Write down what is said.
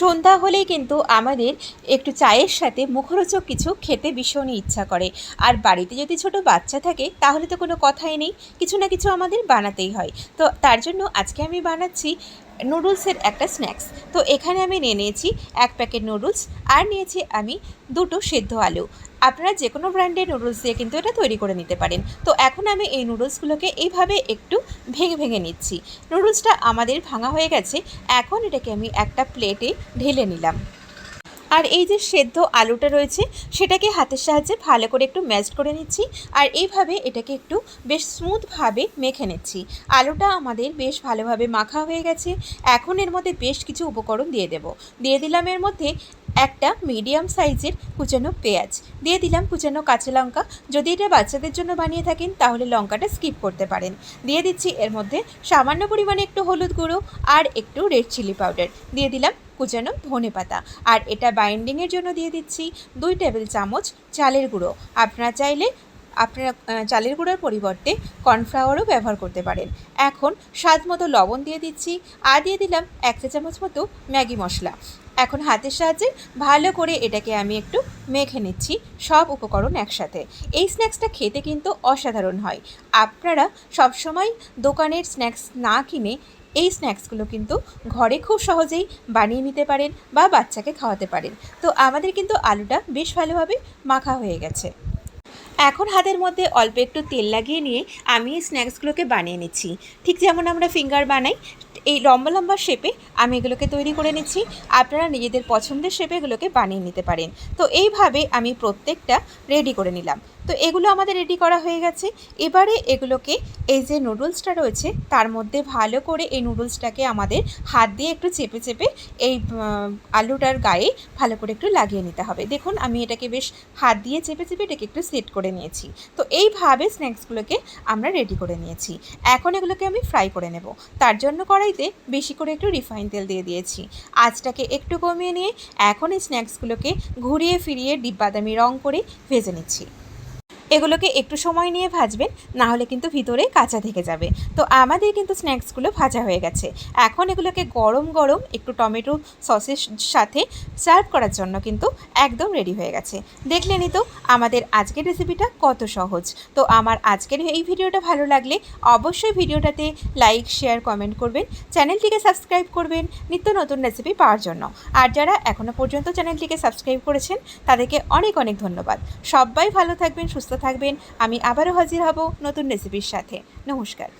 সন্ধ্যা হলেই কিন্তু আমাদের একটু চায়ের সাথে মুখরোচক কিছু খেতে ভীষণই ইচ্ছা করে। আর বাড়িতে যদি ছোট বাচ্চা থাকে, তাহলে তো কোনো কথাই নেই। কিছু না কিছু আমাদের বানাতেই হয়। তো তার জন্য আজকে আমি বানাচ্ছি নুডলসের একটা স্ন্যাক্স। তো এখানে আমি নিয়ে নিয়েছি এক প্যাকেট নুডলস আর নিয়েছি আমি দুটো সেদ্ধ আলু। আপনারা যে কোনো ব্র্যান্ডের নুডলস দিয়ে কিন্তু এটা তৈরি করে নিতে পারেন। তো এখন আমি এই নুডলসগুলোকে এইভাবে একটু ভেঙে ভেঙে নিচ্ছি। নুডলসটা আমাদের ভাঙা হয়ে গেছে, এখন এটাকে আমি একটা প্লেটে ঢেলে নিলাম। আর এই যে সেদ্ধ আলুটা রয়েছে, সেটাকে হাতের সাহায্যে ভালো করে একটু ম্যাশ করে নিচ্ছি। আর এইভাবে এটাকে একটু বেশ স্মুথভাবে মেখে নিচ্ছি। আলুটা আমাদের বেশ ভালোভাবে মাখা হয়ে গেছে। এখন এর মধ্যে বেশ কিছু উপকরণ দিয়ে দেব। দিয়ে দিলাম এর মধ্যে একটা মিডিয়াম সাইজের কুচানো পেঁয়াজ। দিয়ে দিলাম কুচানো কাঁচা লঙ্কা। যদি এটা বাচ্চাদের জন্য বানিয়ে থাকেন, তাহলে লঙ্কাটা স্কিপ করতে পারেন। দিয়ে দিচ্ছি এর মধ্যে সামান্য পরিমাণে একটু হলুদ গুঁড়ো আর একটু রেড চিলি পাউডার দিয়ে দিলাম কুচানো ধনে পাতা। আর এটা বাইন্ডিংয়ের জন্য দিয়ে দিচ্ছি দুই টেবিল চামচ চালের গুঁড়ো। আপনারা চাইলে আপনারা চালের গুঁড়ার পরিবর্তে কর্নফ্লাওয়ারও ব্যবহার করতে পারেন। এখন স্বাদ মতো লবণ দিয়ে দিচ্ছি আর দিয়ে দিলাম এক চা চামচ মতো ম্যাগি মশলা। এখন হাতের সাহায্যে ভালো করে এটাকে আমি একটু মেখে নিচ্ছি সব উপকরণ একসাথে। এই স্ন্যাক্সটা খেতে কিন্তু অসাধারণ হয়। আপনারা সবসময় দোকানের স্ন্যাক্স না কিনে এই স্ন্যাক্সগুলো কিন্তু ঘরে খুব সহজেই বানিয়ে নিতে পারেন বা বাচ্চাকে খাওয়াতে পারেন। তো আমাদের কিন্তু আলুটা বেশ ভালোভাবে মাখা হয়ে গেছে। এখন হাতের মধ্যে অল্প একটু তেল লাগিয়ে নিয়ে আমি এই স্ন্যাক্সগুলোকে বানিয়ে নিচ্ছি। ঠিক যেমন আমরা ফিঙ্গার বানাই এই লম্বা লম্বা শেপে আমি এগুলোকে তৈরি করে নিচ্ছি। আপনারা নিজেদের পছন্দের শেপে এগুলোকে বানিয়ে নিতে পারেন। তো এইভাবে আমি প্রত্যেকটা রেডি করে নিলাম। তো এগুলো আমাদের রেডি করা হয়ে গেছে। এবারে এগুলোকে এই যে নুডলসটা রয়েছে, তার মধ্যে ভালো করে এই নুডলসটাকে আমাদের হাত দিয়ে একটু চেপে চেপে এই আলুটার গায়ে ভালো করে একটু লাগিয়ে নিতে হবে। দেখুন, আমি এটাকে বেশ হাত দিয়ে চেপে চেপে এটাকে একটু সেট করে নিয়েছি। তো এইভাবে স্ন্যাক্সগুলোকে আমরা রেডি করে নিয়েছি। এখন এগুলোকে আমি ফ্রাই করে নেব। তার জন্য কড়াইতে বেশি করে একটু রিফাইন তেল দিয়ে দিয়েছি। আঁচটাকে একটু কমিয়ে নিয়ে এখন এই স্ন্যাক্সগুলোকে ঘুরিয়ে ফিরিয়ে ডিব্বাদামি রং করে ভেজে নিচ্ছি। এগুলোকে একটু সময় নিয়ে ভাজবেন না হলে কিন্তু ভিতরে কাঁচা থেকে যাবে। তো আমাদের কিন্তু স্ন্যাক্সগুলো ভাজা হয়ে গেছে। এখন এগুলোকে গরম গরম একটু টমেটো সসের সাথে সার্ভ করার জন্য কিন্তু একদম রেডি হয়ে গেছে। দেখলেনই তো আমাদের আজকের রেসিপিটা কত সহজ। তো আমার আজকের এই ভিডিওটা ভালো লাগলে অবশ্যই ভিডিওটাতে লাইক, শেয়ার, কমেন্ট করবেন, চ্যানেলটিকে সাবস্ক্রাইব করবেন, নিত্য নতুন রেসিপি পাওয়ার জন্য। আর যারা এখনও পর্যন্ত চ্যানেলটিকে সাবস্ক্রাইব করেছেন, তাদেরকে অনেক অনেক ধন্যবাদ। সবাই ভালো থাকবেন, সুস্থ থাকবেন। আমি আবারও হাজির হব নতুন রেসিপির সাথে। নমস্কার।